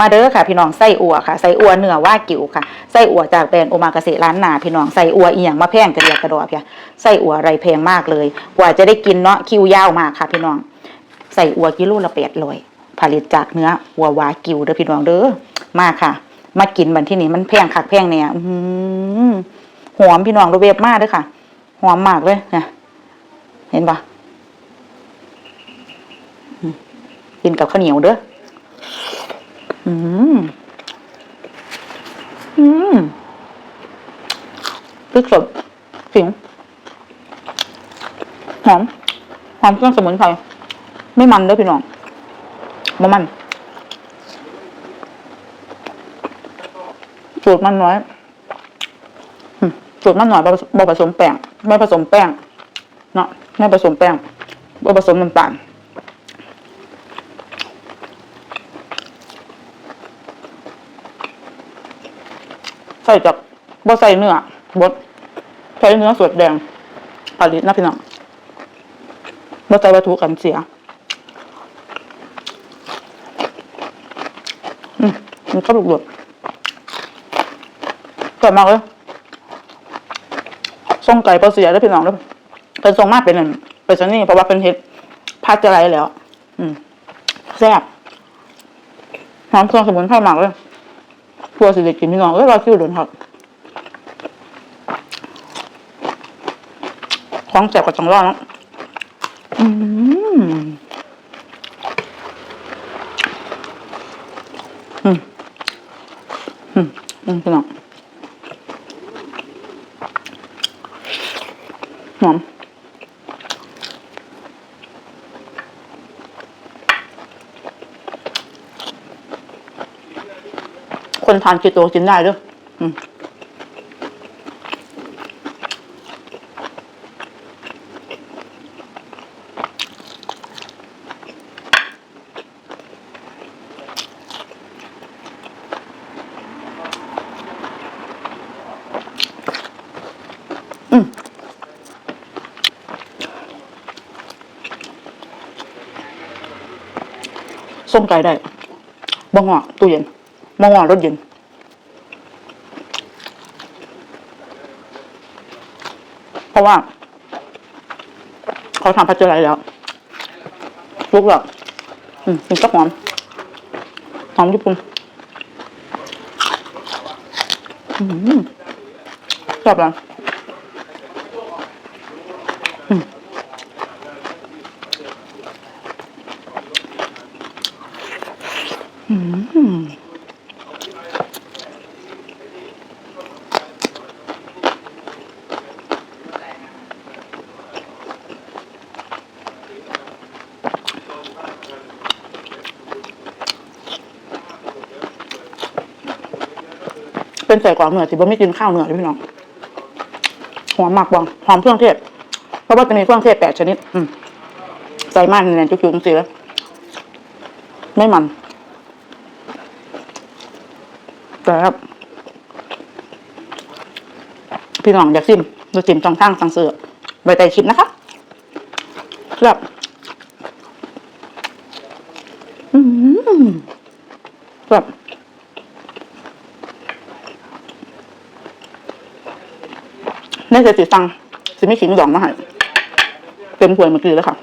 มาเด้อค่ะ พี่น้องไส้อัวค่ะไส้อัวเนื้อว่ากิ๋วค่ะไส้อัวจากแบรนด์โอมากาเสะร้านนาพี่น้องไส้อั่วอีหยังมาแพงกระเดียกระดอเพียไส้อัวอะไรแพงมากเลย กว่าจะได้กินเนาะคิวยาวมากค่ะ พี่น้องไส้อัวกิโลละแปดร้อยผลิตจากเนื้อวัววากิ๋วเด้อพี่น้องเด้อมาค่ะ มากินบันที่นี่มันแพงคักแพงเนี่ยอืหอมพี่น้องระเวบมากเด้อค่ะหอมมากเลยเนี่ยเห็นปะกินกับข้าวเหนียวเด้อ อืม อืมพริกสดสิงหอม หอมเครื่องสมุนไพร ไม่มันเด้อพี่น้องบ่มันสูตรมันน้อยสูตรมันน้อยบ่บ่ผสมแป้ง ไม่ผสมแป้ง เนาะ ไม่ผสมแป้งบ่ผสมน้ำตาล ใส่จากบ่ใส่เนื้อบดใช้เนื้อสดแดงผลิตนะพี่น้องบ่ใส่วัตถุกันเสียอืมมันก็ลูกหลดสวยมากเลยส่งไก่ปลาเสียได้อพี่น้องเด้อเป็นส่งมากเป็นเป็นชนี่เพราะว่าเป็นเฮ็ดพัดจะไรแล้ว อืมแซ่บหอมเครื่องสมุนไพรมากเลย วสิเด็กกินพี่น้องเอ้ยเราคิวเดินครับของแสบกับจังรอดนะอืมอืมอืมอืมพี่น้องหอม คนทานกีโตกินได้ด้วยอืมอืมส้มไก่ได้บะหอตู้เย็น บะหงอรถเย็นเพราะว่า เขาทำพัชเจอไรแล้วลุกแล้วอืมกินก็หอมหอมญี่ปุ่นอืมชอบแล้วอืมอืม เป็นใส่กรอกเหนือที่บ่ไม่กินข้าวเหนือเลยพี่น้องหอมมากบองหอมเครื่องเทศ เพราะว่าจะมีเครื่องเทศแปดชนิด อืใส่มันแน่นๆจุกๆจริงๆเลยไม่มันแต่ครับ พี่น้องอยากซิมดูจิมจองทั้งสังเสือใบเตยคลิปนะคะครับอืมครับ ได้เสร็จสิสั่งสิไม่ขิงดองมาให้เต็มถ้วยเมื่อกี้แล้วค่ะ